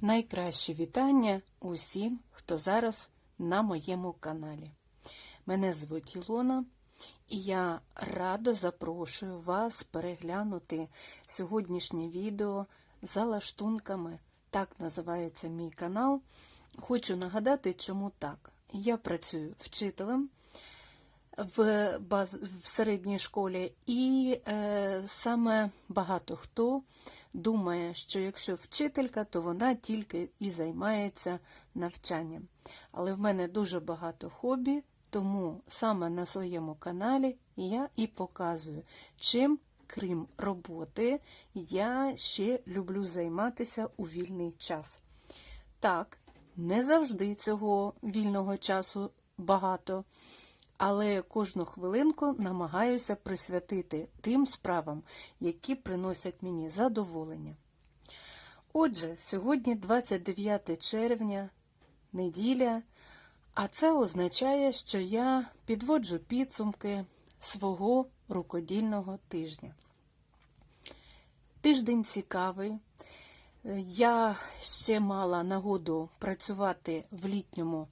Найкращі вітання усім, хто зараз на моєму каналі. Мене звуть Ілона, і я радо запрошую вас переглянути сьогоднішнє відео за лаштунками. Так називається мій канал. Хочу нагадати, чому так. Я працюю вчителем в, баз... в середній школі, і е, саме багато хто думає, що якщо вчителька, то вона тільки і займається навчанням. Але в мене дуже багато хобі, тому саме на своєму каналі я і показую, чим, крім роботи, я ще люблю займатися у вільний час. Так, не завжди цього вільного часу багато але кожну хвилинку намагаюся присвятити тим справам, які приносять мені задоволення. Отже, сьогодні 29 червня, неділя, а це означає, що я підводжу підсумки свого рукодільного тижня. Тиждень цікавий. Я ще мала нагоду працювати в літньому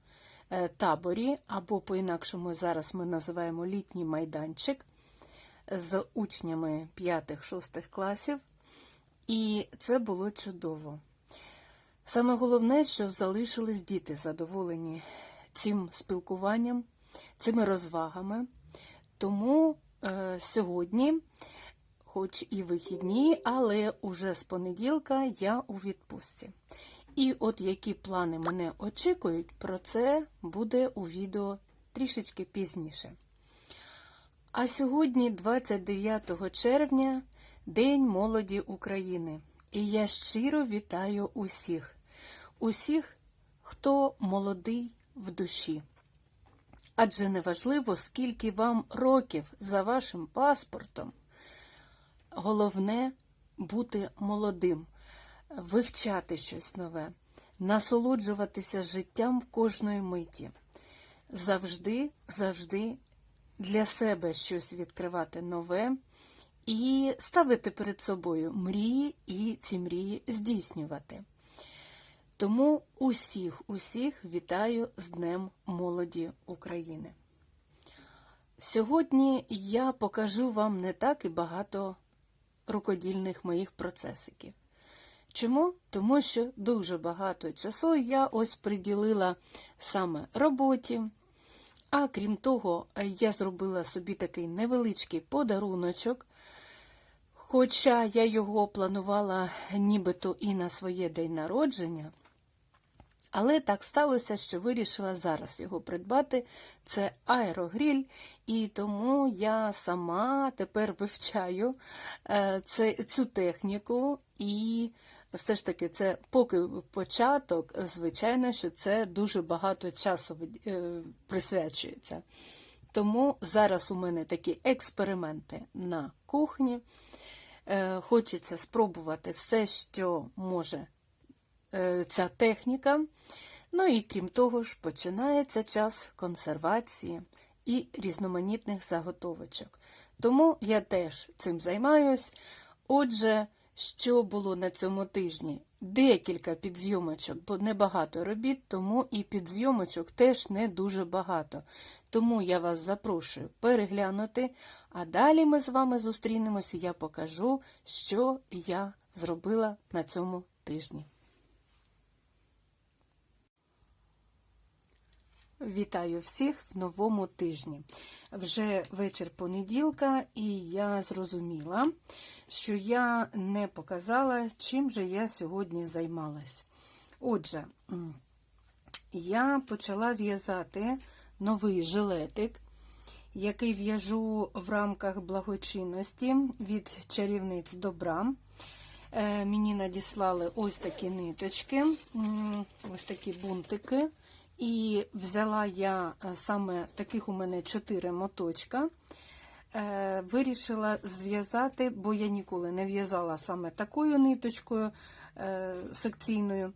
таборі, або по-інакшому зараз ми називаємо літній майданчик з учнями 5-6 класів, і це було чудово. Саме головне, що залишились діти задоволені цим спілкуванням, цими розвагами. Тому е, сьогодні, хоч і вихідні, але уже з понеділка я у відпустці. І от які плани мене очікують, про це буде у відео трішечки пізніше. А сьогодні, 29 червня, День молоді України. І я щиро вітаю усіх, усіх, хто молодий в душі. Адже неважливо, скільки вам років за вашим паспортом, головне бути молодим вивчати щось нове, насолоджуватися життям кожної миті, завжди, завжди для себе щось відкривати нове і ставити перед собою мрії і ці мрії здійснювати. Тому усіх, усіх вітаю з Днем молоді України. Сьогодні я покажу вам не так і багато рукодільних моїх процесиків. Чому? Тому що дуже багато часу я ось приділила саме роботі. А крім того, я зробила собі такий невеличкий подаруночок, хоча я його планувала нібито і на своє день народження. Але так сталося, що вирішила зараз його придбати. Це аерогріль, і тому я сама тепер вивчаю е, цю техніку і все ж таки, це поки початок, звичайно, що це дуже багато часу е, присвячується. Тому зараз у мене такі експерименти на кухні. Е, хочеться спробувати все, що може е, ця техніка. Ну і крім того ж, починається час консервації і різноманітних заготовочок. Тому я теж цим займаюсь. Отже, що було на цьому тижні? Декілька підзйомочок, бо небагато робіт, тому і підзйомочок теж не дуже багато. Тому я вас запрошую переглянути, а далі ми з вами зустрінемося і я покажу, що я зробила на цьому тижні. Вітаю всіх в новому тижні. Вже вечір понеділка, і я зрозуміла, що я не показала, чим же я сьогодні займалась. Отже, я почала в'язати новий жилетик, який в'яжу в рамках благочинності від чарівниць добра. Е, мені надіслали ось такі ниточки, ось такі бунтики. І взяла я е, саме таких у мене чотири моточка. Е, вирішила зв'язати, бо я ніколи не в'язала саме такою ниточкою е, секційною,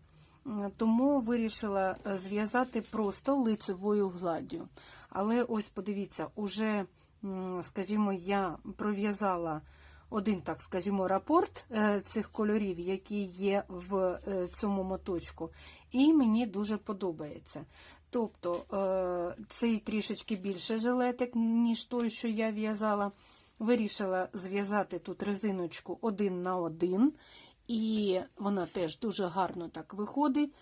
тому вирішила зв'язати просто лицевою гладдю. Але ось подивіться, уже, скажімо, я пров'язала один, так скажімо, рапорт е, цих кольорів, які є в е, цьому моточку, і мені дуже подобається. Тобто е, цей трішечки більше жилетик, ніж той, що я в'язала. Вирішила зв'язати тут резиночку один на один, і вона теж дуже гарно так виходить.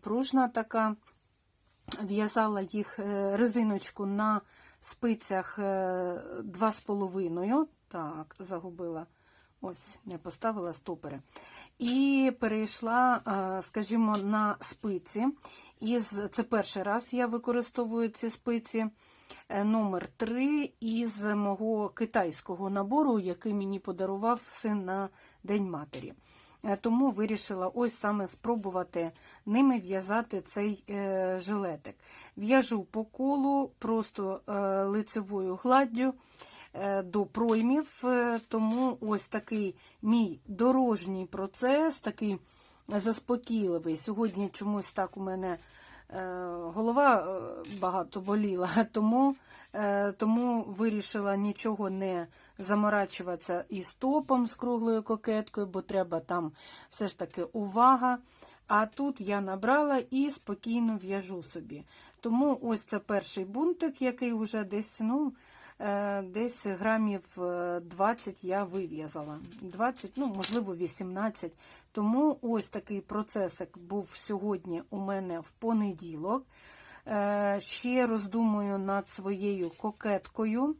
Пружна така. В'язала їх резиночку на спицях е, 2,5. Так, загубила. Ось, не поставила стопери. І перейшла, е, скажімо, на спиці. Із, це перший раз я використовую ці спиці. Е, Номер 3 із мого китайського набору, який мені подарував син на День матері. Е, Тому вирішила ось саме спробувати ними в'язати цей жилетик. В'яжу по колу просто лицевою гладдю до проймів, е, тому ось такий мій дорожній процес, такий заспокійливий. Сьогодні чомусь так у мене е, голова е, багато боліла, тому, е, тому вирішила нічого не заморачуватися із топом з круглою кокеткою, бо треба там все ж таки увага. А тут я набрала і спокійно в'яжу собі. Тому ось це перший бунтик, який вже десь, ну, е, десь грамів е, 20 я вив'язала. 20, ну, можливо, 18. Тому ось такий процесик був сьогодні у мене в понеділок. Е, Ще роздумую над своєю кокеткою.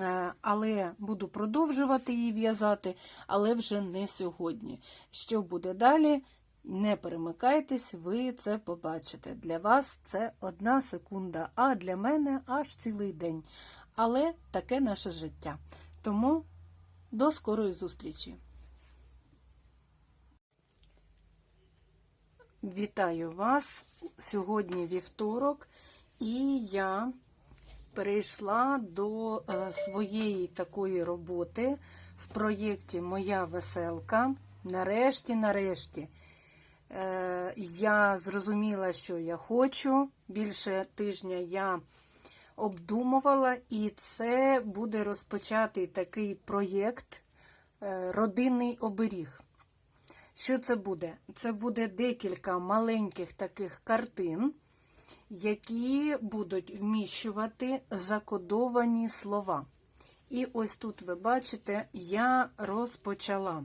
Е, Але буду продовжувати її в'язати, але вже не сьогодні. Що буде далі? Не перемикайтесь, ви це побачите. Для вас це одна секунда, а для мене аж цілий день. Але таке наше життя. Тому до скорої зустрічі. Вітаю вас! Сьогодні вівторок, і я перейшла до е, своєї такої роботи в проєкті Моя веселка. Нарешті, нарешті, я зрозуміла, що я хочу. Більше тижня я обдумувала, і це буде розпочатий такий проєкт е, Родинний оберіг. Що це буде? Це буде декілька маленьких таких картин, які будуть вміщувати закодовані слова. І ось тут ви бачите, я розпочала.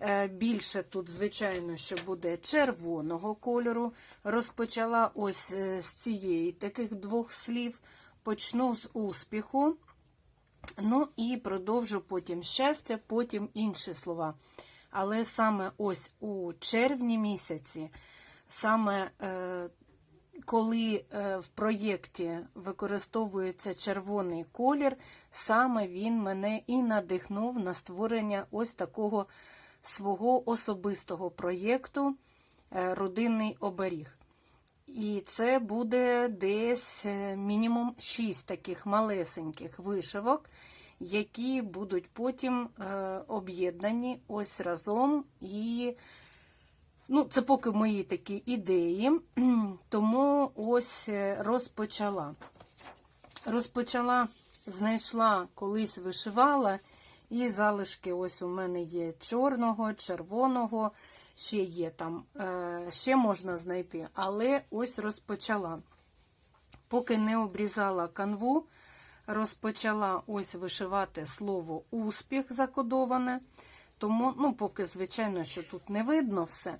Е, Більше тут, звичайно, що буде червоного кольору. Розпочала ось е, з цієї таких двох слів. Почну з успіху. Ну і продовжу потім щастя, потім інші слова. Але саме ось у червні місяці, саме е, коли е, в проєкті використовується червоний колір, саме він мене і надихнув на створення ось такого свого особистого проєкту е, Родинний оберіг. І це буде десь е, мінімум 6 таких малесеньких вишивок, які будуть потім е, об'єднані ось разом. І ну, це поки мої такі ідеї, тому ось розпочала. Розпочала, знайшла, колись вишивала, і залишки ось у мене є чорного, червоного, ще є там, е, ще можна знайти, але ось розпочала. Поки не обрізала канву, розпочала ось вишивати слово успіх закодоване. Тому, ну, поки, звичайно, що тут не видно все,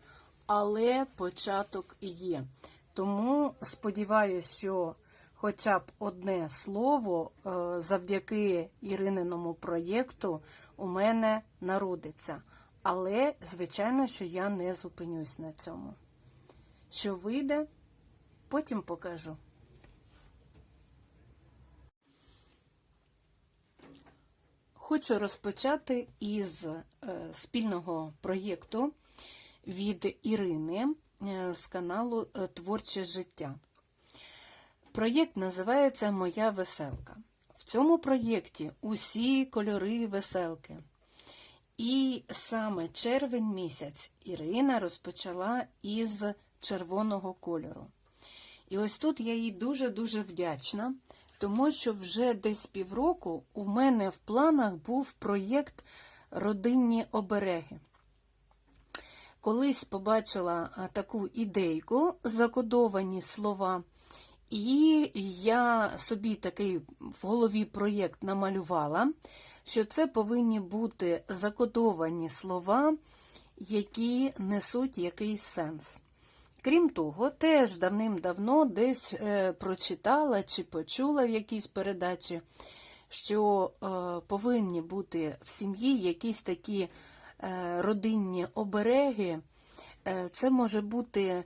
але початок є. Тому сподіваюся, що хоча б одне слово е, завдяки Ірининому проєкту у мене народиться. Але, звичайно, що я не зупинюсь на цьому. Що вийде, потім покажу. Хочу розпочати із е, спільного проєкту від Ірини е, з каналу Творче життя. Проєкт називається Моя веселка. В цьому проєкті усі кольори веселки. І саме червень місяць Ірина розпочала із червоного кольору. І ось тут я їй дуже-дуже вдячна, Тому що вже десь півроку у мене в планах був проєкт Родинні обереги. Колись побачила таку ідейку, закодовані слова, і я собі такий в голові проєкт намалювала, що це повинні бути закодовані слова, які несуть якийсь сенс. Крім того, теж давним-давно десь е, прочитала чи почула в якійсь передачі, що е, повинні бути в сім'ї якісь такі е, родинні обереги. Це може бути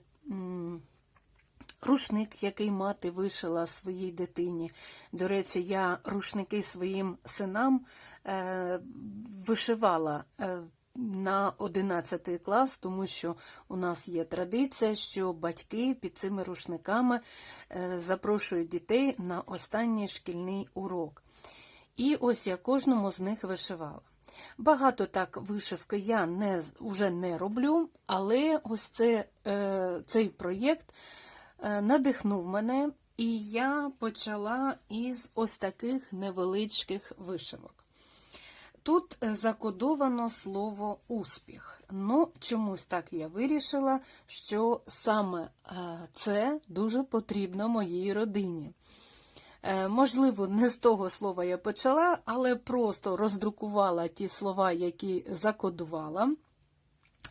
рушник, який мати вишила своїй дитині. До речі, я рушники своїм синам е, вишивала. Е, на 11 клас, тому що у нас є традиція, що батьки під цими рушниками е, запрошують дітей на останній шкільний урок. І ось я кожному з них вишивала. Багато так вишивки я не, вже не роблю, але ось це, е, цей проєкт надихнув мене, і я почала із ось таких невеличких вишивок. Тут е, закодовано слово успіх. Ну, чомусь так я вирішила, що саме е, це дуже потрібно моїй родині. Е, Можливо, не з того слова я почала, але просто роздрукувала ті слова, які закодувала.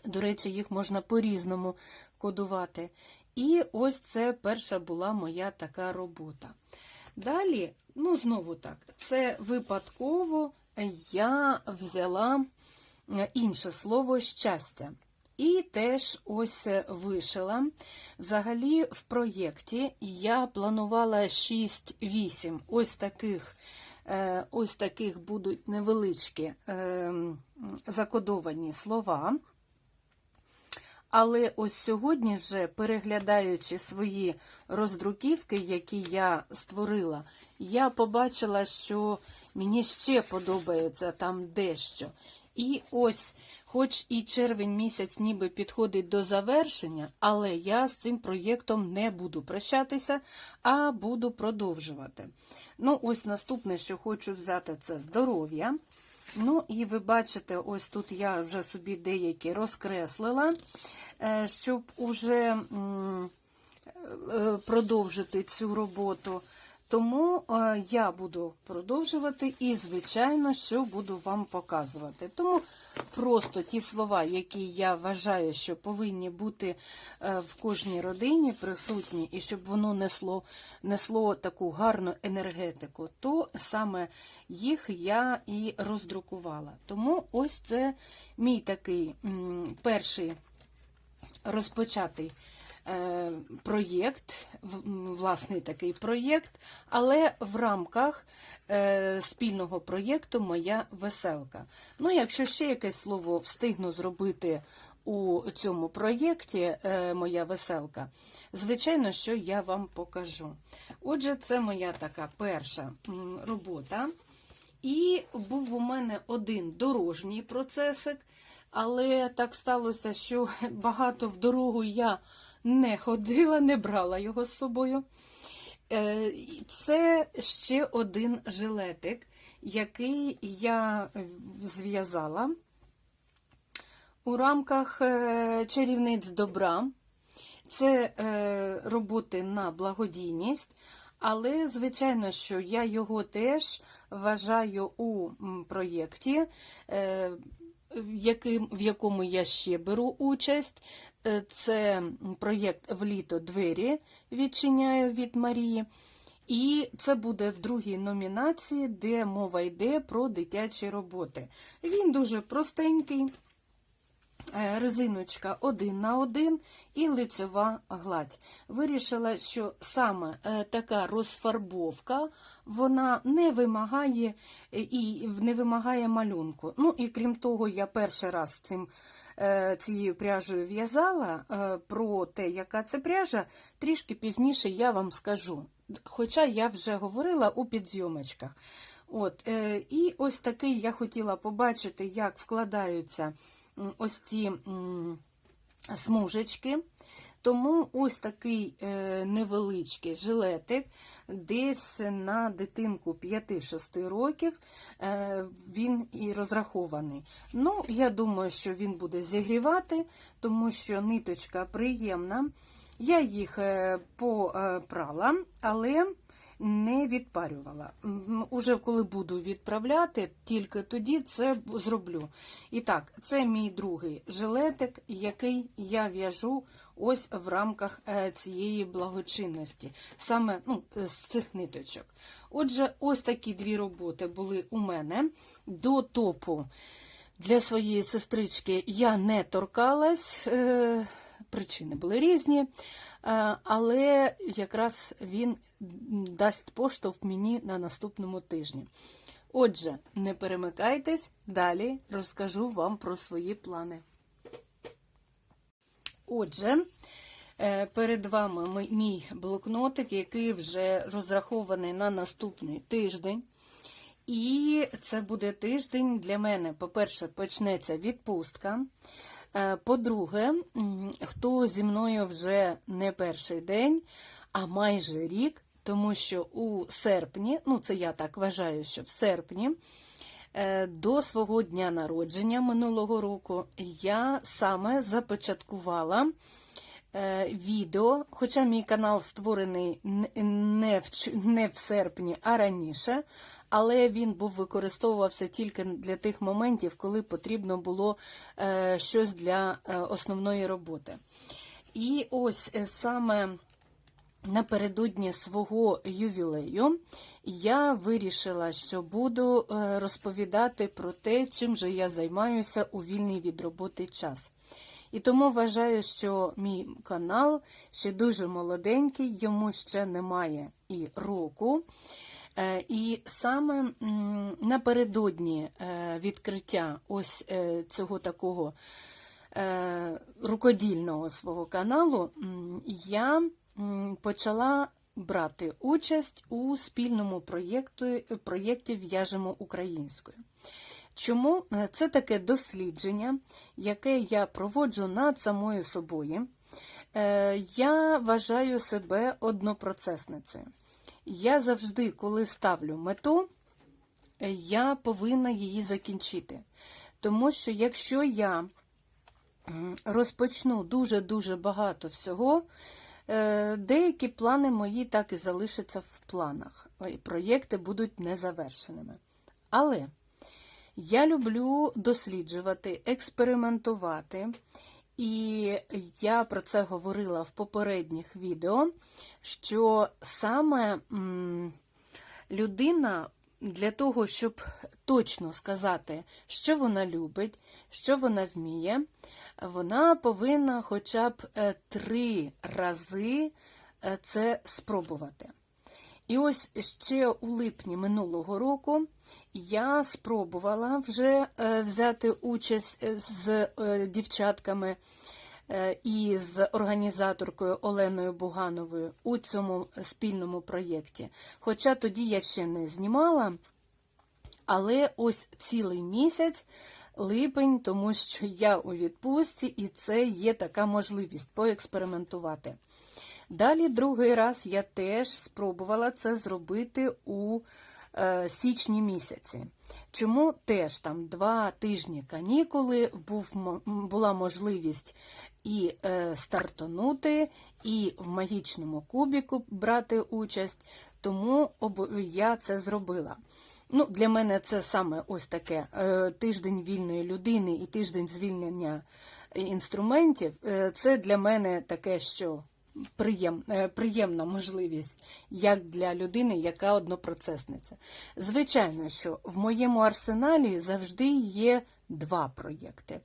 До речі, їх можна по-різному кодувати. І ось це перша була моя така робота. Далі, ну, знову так, це випадково я взяла е, інше слово щастя. І теж ось вишила. Взагалі, в проєкті я планувала 6-8 ось таких. е, Ось таких будуть невеличкі е, закодовані слова. Але ось сьогодні, вже переглядаючи свої роздруківки, які я створила, я побачила, що мені ще подобається там дещо. І ось, хоч і червень місяць ніби підходить до завершення, але я з цим проєктом не буду прощатися, а буду продовжувати. Ну, ось наступне, що хочу взяти, це здоров'я. Ну, і ви бачите, ось тут я вже собі деякі розкреслила, е, щоб уже е, продовжити цю роботу. Тому е, я буду продовжувати і, звичайно, що буду вам показувати. Тому просто ті слова, які я вважаю, що повинні бути е, в кожній родині присутні, і щоб воно несло, несло таку гарну енергетику, то саме їх я і роздрукувала. Тому ось це мій такий перший розпочатий проєкт, власний такий проєкт, але в рамках е, спільного проєкту Моя веселка. Ну, якщо ще якесь слово встигну зробити у цьому проєкті е, Моя веселка, звичайно, що я вам покажу. Отже, це моя така перша робота. І був у мене один дорожній процесик, але так сталося, що багато в дорогу я не ходила, не брала його з собою. Е, Це ще один жилетик, який я зв'язала у рамках е, чарівниць добра. Це е, роботи на благодійність, але, звичайно, що я його теж вважаю у проєкті, в якому я ще беру участь. Е, Це проєкт в літо двері відчиняю від Марії. І це буде в другій номінації, де мова йде про дитячі роботи. Він дуже простенький. Е, резиночка один на один і лицьова гладь. Вирішила, що саме е, така розфарбовка вона не вимагає і не вимагає малюнку. Ну і крім того, я перший раз цим. Е, Цією пряжею в'язала е, про те, яка це пряжа, трішки пізніше я вам скажу. Хоча я вже говорила у підйомочках. От, е, І ось такий я хотіла побачити, як вкладаються ось ці смужечки. Тому ось такий е, невеличкий жилетик, десь на дитинку 5-6 років е, він і розрахований. Ну, я думаю, що він буде зігрівати, тому що ниточка приємна. Я їх е, попрала, але не відпарювала. Уже коли буду відправляти, тільки тоді це зроблю. І так, це мій другий жилетик, який я в'яжу ось в рамках е, цієї благочинності, саме ну, е, з цих ниточок. Отже, ось такі дві роботи були у мене до топу. Для своєї сестрички я не торкалась, е, причини були різні, але якраз він дасть поштовх мені на наступному тижні. Отже, не перемикайтесь, далі розкажу вам про свої плани. Отже, е, перед вами мій блокнотик, який вже розрахований на наступний тиждень. І це буде тиждень для мене. По-перше, почнеться відпустка. Е, По-друге, хто зі мною вже не перший день, а майже рік, тому що у серпні, ну це я так вважаю, що в серпні, до свого дня народження минулого року я саме започаткувала е, відео, хоча мій канал створений не в, не в серпні, а раніше, але він був використовувався тільки для тих моментів, коли потрібно було е, щось для е, основної роботи. І ось е, саме напередодні свого ювілею я вирішила, що буду е, розповідати про те, чим же я займаюся у вільний від роботи час. І тому вважаю, що мій канал ще дуже молоденький, йому ще немає і року. Е, І саме напередодні е, відкриття ось цього такого рукодільного свого каналу я почала брати участь у спільному проєкті, В'яжемо українською. Чому Е, це таке дослідження, яке я проводжу над самою собою? Е, Я вважаю себе однопроцесницею. Я завжди, коли ставлю мету, е, я повинна її закінчити. Тому що якщо я розпочну дуже-дуже багато всього, деякі плани мої так і залишаться в планах. Проєкти будуть незавершеними. Але я люблю досліджувати, експериментувати, і я про це говорила в попередніх відео, що саме людина для того, щоб точно сказати, що вона любить, що вона вміє, вона повинна хоча б е, три рази е, це спробувати. І ось ще у липні минулого року я спробувала вже е, взяти участь з дівчатками і з організаторкою Оленою Бугановою у цьому спільному проєкті. Хоча тоді я ще не знімала, але ось цілий місяць. Липень, тому що я у відпустці, і це є така можливість поекспериментувати. Далі другий раз я теж спробувала це зробити у е, січні місяці. Чому теж там два тижні канікули був, була можливість і е, стартанути, і в магічному кубіку брати участь, тому я це зробила. Ну, Для мене це саме ось таке е, тиждень вільної людини і тиждень звільнення інструментів. Е, Це для мене таке, що приєм, е, приємна можливість, як для людини, яка однопроцесниця. Звичайно, що в моєму арсеналі завжди є два проєкти.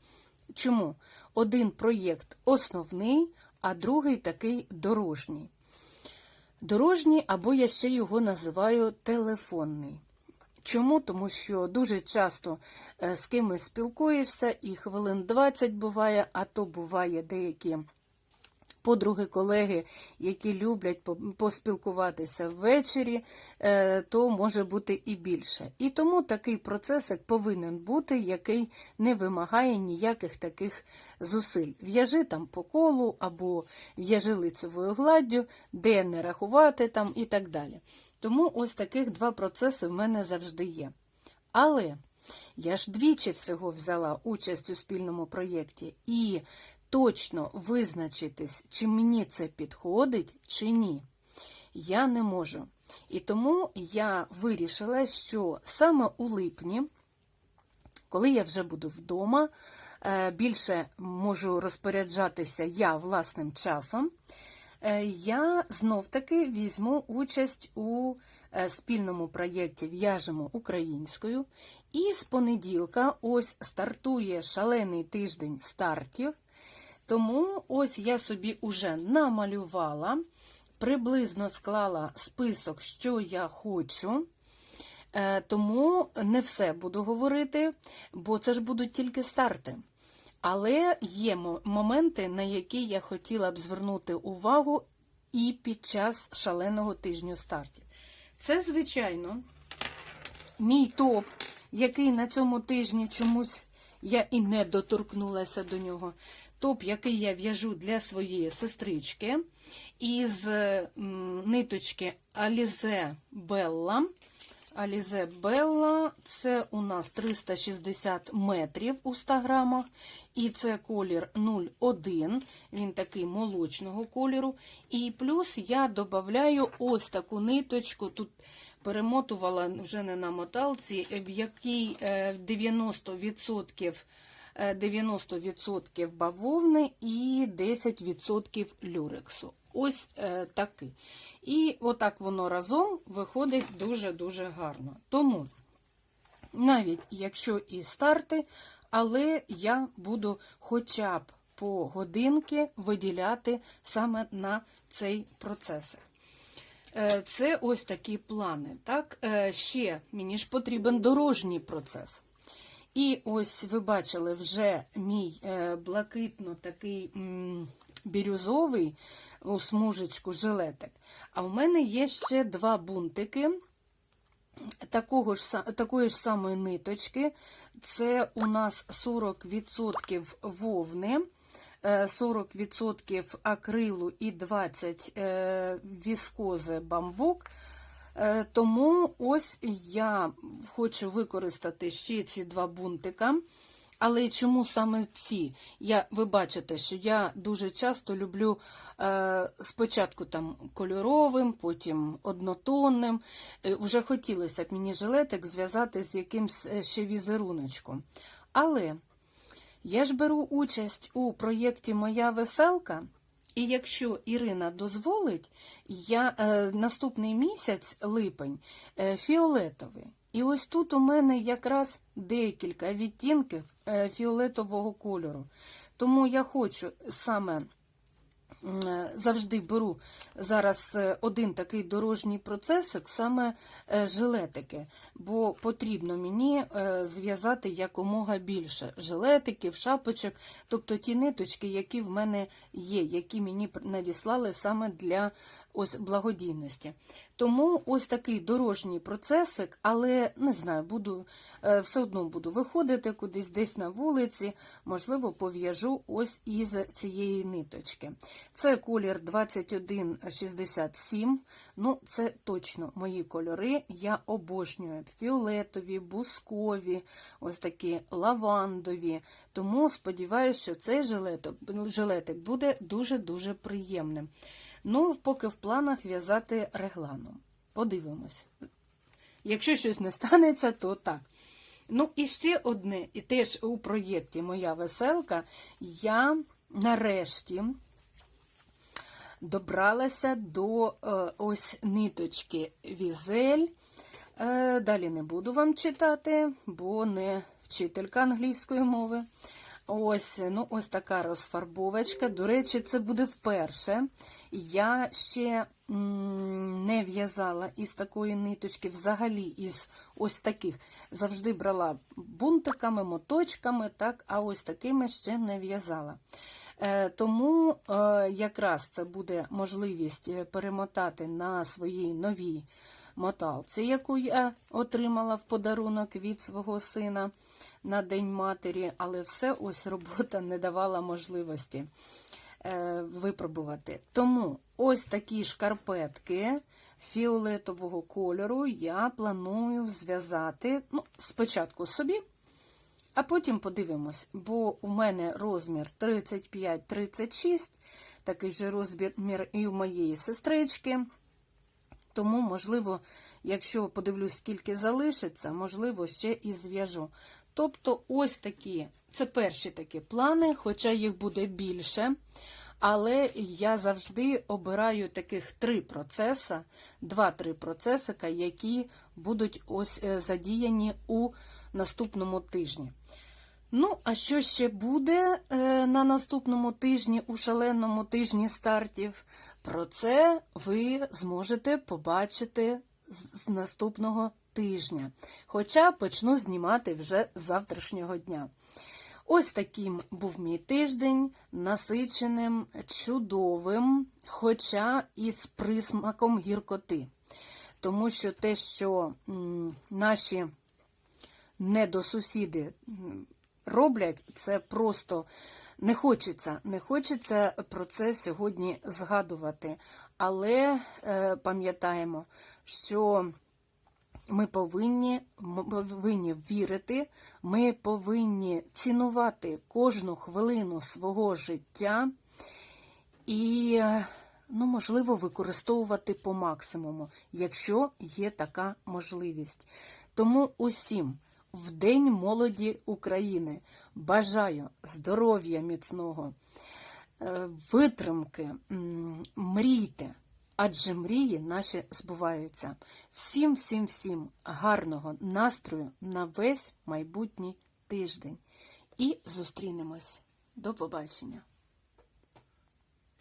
Чому? Один проєкт основний, а другий такий дорожній. Дорожній, або я ще його називаю телефонний. Чому? Тому що дуже часто е, з кимось спілкуєшся, і хвилин 20 буває, а то буває деякі подруги, колеги, які люблять поспілкуватися ввечері, е, то може бути і більше. І тому такий процесик повинен бути, який не вимагає ніяких таких зусиль. В'яжи там по колу або в'яжи лицевою гладдю, де не рахувати там і так далі. Тому ось таких два процеси в мене завжди є. Але я ж двічі всього взяла участь у спільному проєкті і точно визначитись, чи мені це підходить, чи ні. Я не можу. І тому я вирішила, що саме у липні, коли я вже буду вдома, е, більше можу розпоряджатися я власним часом, я знов-таки візьму участь у е, спільному проєкті В'яжемо українською. І з понеділка ось стартує шалений тиждень стартів. Тому ось я собі уже намалювала, приблизно склала список, що я хочу. Е, Тому не все буду говорити, бо це ж будуть тільки старти. Але є моменти, на які я хотіла б звернути увагу і під час шаленого тижню стартів. Це, звичайно, мій топ, який на цьому тижні чомусь я і не доторкнулася до нього. Топ, який я в'яжу для своєї сестрички із ниточки Alize Bella. Alize Bella це у нас 360 метрів у 100 грамах, і це колір 01, він такий молочного кольору. І плюс я додаю ось таку ниточку. Тут перемотувала вже не на моталці, в якій е, 90% е, 90% бавовни і 10% люрексу. Ось е, такий. І отак воно разом виходить дуже-дуже гарно. Тому, навіть якщо і старти, але я буду хоча б по годинки виділяти саме на цей процес. Е, Це ось такі плани. Так? Е, Ще мені ж потрібен дорожній процес. І ось ви бачили вже мій блакитно такий бірюзовий у смужечку жилетик. А в мене є ще два бунтики такого ж, такої ж самої ниточки. Це у нас 40% вовни. е, 40% акрилу і 20 е, віскози бамбук. Е, Тому ось я хочу використати ще ці два бунтика. Але чому саме ці? Я, ви бачите, що я дуже часто люблю е, спочатку там кольоровим, потім однотонним. Е, вже хотілося б мені жилетик зв'язати з якимсь е, ще візеруночком. Але я ж беру участь у проєкті Моя веселка. І якщо Ірина дозволить, я е, наступний місяць, липень, е, фіолетовий. І ось тут у мене якраз декілька відтінків фіолетового кольору. Тому я хочу саме е, завжди беру зараз е, один такий дорожній процесик, саме е, жилетики, бо потрібно мені е, зв'язати якомога більше жилетиків, шапочок, тобто ті ниточки, які в мене є, які мені надіслали саме для ось благодійності. Тому ось такий дорожній процесик, але не знаю, буду е, все одно буду виходити кудись десь на вулиці, можливо, пов'яжу ось із цієї ниточки. Це колір 2167. Ну, це точно мої кольори. Я обожнюю фіолетові, бускові, ось такі лавандові. Тому сподіваюся, що цей жилетик буде дуже-дуже приємним. Ну, поки в планах в'язати регланом. Подивимось. Якщо щось не станеться, то так. Ну, і ще одне, і теж у проєкті Моя веселка я нарешті добралася до е, ось ниточки Візель. Е, далі не буду вам читати, бо не вчителька англійської мови. Ось, ну, ось така розфарбовочка. До речі, це буде вперше. Я ще не в'язала із такої ниточки, взагалі із ось таких. Завжди брала бунтиками, моточками, так, а ось такими ще не в'язала. Е, Тому е, якраз це буде можливість е, перемотати на своїй новій моталці, яку я отримала в подарунок від свого сина на День матері, але все ось робота не давала можливості е, випробувати. Тому ось такі шкарпетки фіолетового кольору я планую зв'язати ну, спочатку собі, а потім подивимось, бо у мене розмір 35-36, такий же розмір і у моєї сестрички. Тому, можливо, якщо подивлюсь, скільки залишиться, можливо, ще і зв'яжу. Тобто, ось такі, це перші такі плани, хоча їх буде більше. Але я завжди обираю таких три процеси, два-три процесика, які будуть ось е, задіяні у наступному тижні. Ну, а що ще буде е, на наступному тижні, у шаленому тижні стартів? Про це ви зможете побачити з наступного тижня. Хоча почну знімати вже з завтрашнього дня. Ось таким був мій тиждень, насиченим, чудовим, хоча і з присмаком гіркоти. Тому що те, що наші недосусіди роблять, це просто не хочеться. Не хочеться про це сьогодні згадувати. Але е, пам'ятаємо, що ми повинні, ми повинні вірити, ми повинні цінувати кожну хвилину свого життя і, ну, можливо, використовувати по максимуму, якщо є така можливість. Тому усім в День молоді України бажаю здоров'я міцного, е, витримки, мрійте. Адже мрії наші збуваються. Всім, всім, всім гарного настрою на весь майбутній тиждень. І зустрінемось. До побачення!